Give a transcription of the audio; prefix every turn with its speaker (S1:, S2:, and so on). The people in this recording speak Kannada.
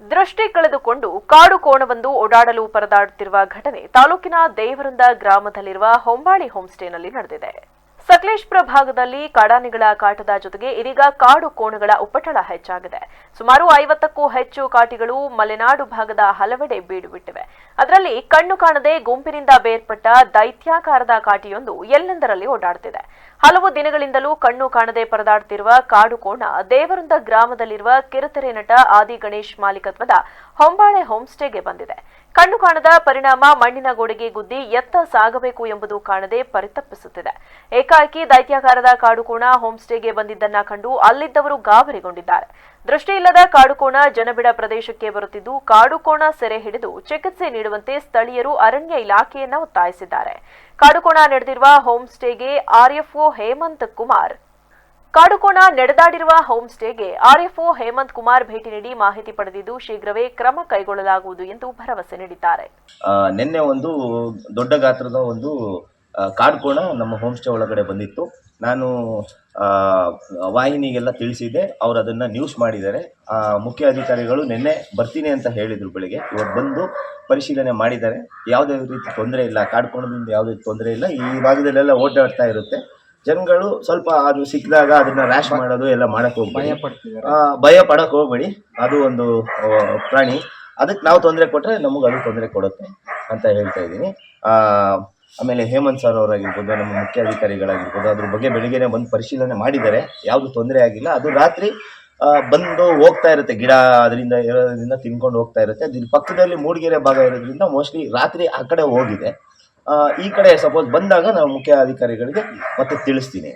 S1: ದೃಷ್ಟಿ ಕಳೆದುಕೊಂಡು ಕಾಡು ಕೋಣವೊಂದು ಓಡಾಡಲು ಪರದಾಡುತ್ತಿರುವ ಘಟನೆ ತಾಲೂಕಿನ ದೇವರಂದ ಗ್ರಾಮದಲ್ಲಿರುವ ಹೊಂಬಾಳಿ ಹೋಮ್ಸ್ಟೇನಲ್ಲಿ ನಡೆದಿದೆ. ಸಕಲೇಶ್ಪುರ ಭಾಗದಲ್ಲಿ ಕಾಡಾನೆಗಳ ಕಾಟದ ಜೊತೆಗೆ ಇದೀಗ ಕಾಡು ಕೋಣಗಳ ಉಪಟಳ ಹೆಚ್ಚಾಗಿದೆ. ಸುಮಾರು ಐವತ್ತಕ್ಕೂ ಹೆಚ್ಚು ಕಾಟಿಗಳು ಮಲೆನಾಡು ಭಾಗದ ಹಲವೆಡೆ ಬೀಡು ಬಿಟ್ಟಿವೆ ಅದರಲ್ಲಿ ಕಣ್ಣು ಕಾಣದೆ ಗುಂಪಿನಿಂದ ಬೇರ್ಪಟ್ಟ ದೈತ್ಯಾಕಾರದ ಕಾಟಿಯೊಂದು ಎಲ್ಲೆಂದರಲ್ಲಿ ಓಡಾಡ್ತಿದೆ. ಹಲವು ದಿನಗಳಿಂದಲೂ ಕಣ್ಣು ಕಾಣದೆ ಪರದಾಡುತ್ತಿರುವ ಕಾಡು ಕೋಣ ದೇವರುಂದ ಗ್ರಾಮದಲ್ಲಿರುವ ಕಿರುತೆರೆ ನಟ ಆದಿ ಗಣೇಶ್ ಮಾಲೀಕತ್ವದ ಹೊಂಬಾಳೆ ಹೋಂಸ್ಟೇಗೆ ಬಂದಿದೆ. ಕಣ್ಣು ಕಾಣದ ಪರಿಣಾಮ ಮಣ್ಣಿನ ಗೋಡೆಗೆ ಗುದ್ದಿ ಎತ್ತ ಸಾಗಬೇಕು ಎಂಬುದು ಕಾಣದೆ ಪರಿತಪ್ಪಿಸುತ್ತಿದೆ ಏಕಾಏಕಿ ದೈತ್ಯಾಕಾರದ ಕಾಡುಕೋಣ ಹೋಂಸ್ಟೇಗೆ ಬಂದಿದ್ದನ್ನ ಕಂಡು ಅಲ್ಲಿದ್ದವರು ಗಾಬರಿಗೊಂಡಿದ್ದಾರೆ. ದೃಷ್ಟಿಯಿಲ್ಲದ ಕಾಡುಕೋಣ ಜನಬಿಡ ಪ್ರದೇಶಕ್ಕೆ ಬರುತ್ತಿದ್ದು, ಕಾಡುಕೋಣ ಸೆರೆ ಹಿಡಿದು ಚಿಕಿತ್ಸೆ ನೀಡುವಂತೆ ಸ್ಥಳೀಯರು ಅರಣ್ಯ ಇಲಾಖೆಯನ್ನ ಒತ್ತಾಯಿಸಿದ್ದಾರೆ. ಕಾಡುಕೋಣ ನಡೆದಿರುವ ಹೋಂಸ್ಟೇಗೆ ಆರ್ಎಫ್ಒ ಹೇಮಂತ್ ಕುಮಾರ್. ಕಾಡುಕೋಣ ನಡೆದಾಡಿರುವ ಹೋಂಸ್ಟೇಗೆ ಆರ್ಎಫ್ಒ ಹೇಮಂತ್ ಕುಮಾರ್ ಭೇಟಿ ನೀಡಿ ಮಾಹಿತಿ ಪಡೆದಿದ್ದು, ಶೀಘ್ರವೇ ಕ್ರಮ ಕೈಗೊಳ್ಳಲಾಗುವುದು ಎಂದು ಭರವಸೆ ನೀಡಿದ್ದಾರೆ.
S2: ನಿನ್ನೆ ಒಂದು ದೊಡ್ಡ ಗಾತ್ರದ ಒಂದು ಕಾಡ್ಕೋಣ ನಮ್ಮ ಹೋಮ್ ಸ್ಟೇ ಒಳಗಡೆ ಬಂದಿತ್ತು. ನಾನು ವಾಹಿನಿಗೆಲ್ಲ ತಿಳಿಸಿದ್ದೆ. ಅವ್ರು ಅದನ್ನು ನ್ಯೂಸ್ ಮಾಡಿದ್ದಾರೆ. ಮುಖ್ಯ ಅಧಿಕಾರಿಗಳು ನಿನ್ನೆ ಬರ್ತೀನಿ ಅಂತ ಹೇಳಿದರು ಬೆಳಿಗ್ಗೆ. ಇವತ್ತು ಬಂದು ಪರಿಶೀಲನೆ ಮಾಡಿದ್ದಾರೆ. ಯಾವುದೇ ರೀತಿ ತೊಂದರೆ ಇಲ್ಲ. ಕಾಡ್ಕೋಣದಿಂದ ಯಾವುದೇ ತೊಂದರೆ ಇಲ್ಲ. ಈ ಭಾಗದಲ್ಲೆಲ್ಲ ಓಡಾಡ್ತಾ ಇರುತ್ತೆ. ಜನಗಳು ಸ್ವಲ್ಪ ಅದು ಸಿಕ್ಕಿದಾಗ ಅದನ್ನ ರ್ಯಾಶ್ ಮಾಡೋದು ಎಲ್ಲ ಮಾಡಕ್ಕೆ ಹೋಗ್ಬೇಡಿ. ಭಯ ಪಡಕ್ ಹೋಗ್ಬೇಡಿ. ಅದು ಒಂದು ಪ್ರಾಣಿ. ಅದಕ್ಕೆ ನಾವು ತೊಂದರೆ ಕೊಟ್ಟರೆ ನಮಗೆ ಅದು ತೊಂದರೆ ಕೊಡುತ್ತೆ ಅಂತ ಹೇಳ್ತಾ ಇದ್ದೀನಿ. ಆಮೇಲೆ ಹೇಮಂತ್ ಸರ್ ಅವರಾಗಿರ್ಬೋದು, ನಮ್ಮ ಮುಖ್ಯ ಅಧಿಕಾರಿಗಳಾಗಿರ್ಬೋದು, ಅದ್ರ ಬಗ್ಗೆ ಬೆಳಿಗ್ಗೆನೆ ಬಂದು ಪರಿಶೀಲನೆ ಮಾಡಿದ್ದಾರೆ. ಯಾವುದು ತೊಂದರೆ ಆಗಿಲ್ಲ. ಅದು ರಾತ್ರಿ ಬಂದು ಹೋಗ್ತಾ ಇರುತ್ತೆ. ಗಿಡ ಅದರಿಂದ, ಇರೋದ್ರಿಂದ ತಿನ್ಕೊಂಡು ಹೋಗ್ತಾ ಇರುತ್ತೆ. ಅದ್ರ ಪಕ್ಕದಲ್ಲಿ ಮೂಡಿಗೆರೆ ಭಾಗ ಇರೋದ್ರಿಂದ ಮೋಸ್ಟ್ಲಿ ರಾತ್ರಿ ಆ ಕಡೆ ಹೋಗಿದೆ. ಈ ಕಡೆ ಸಪೋಸ್ ಬಂದಾಗ ನಾವು ಮುಖ್ಯ ಅಧಿಕಾರಿಗಳಿಗೆ ಮತ್ತೆ ತಿಳಿಸ್ತೀನಿ.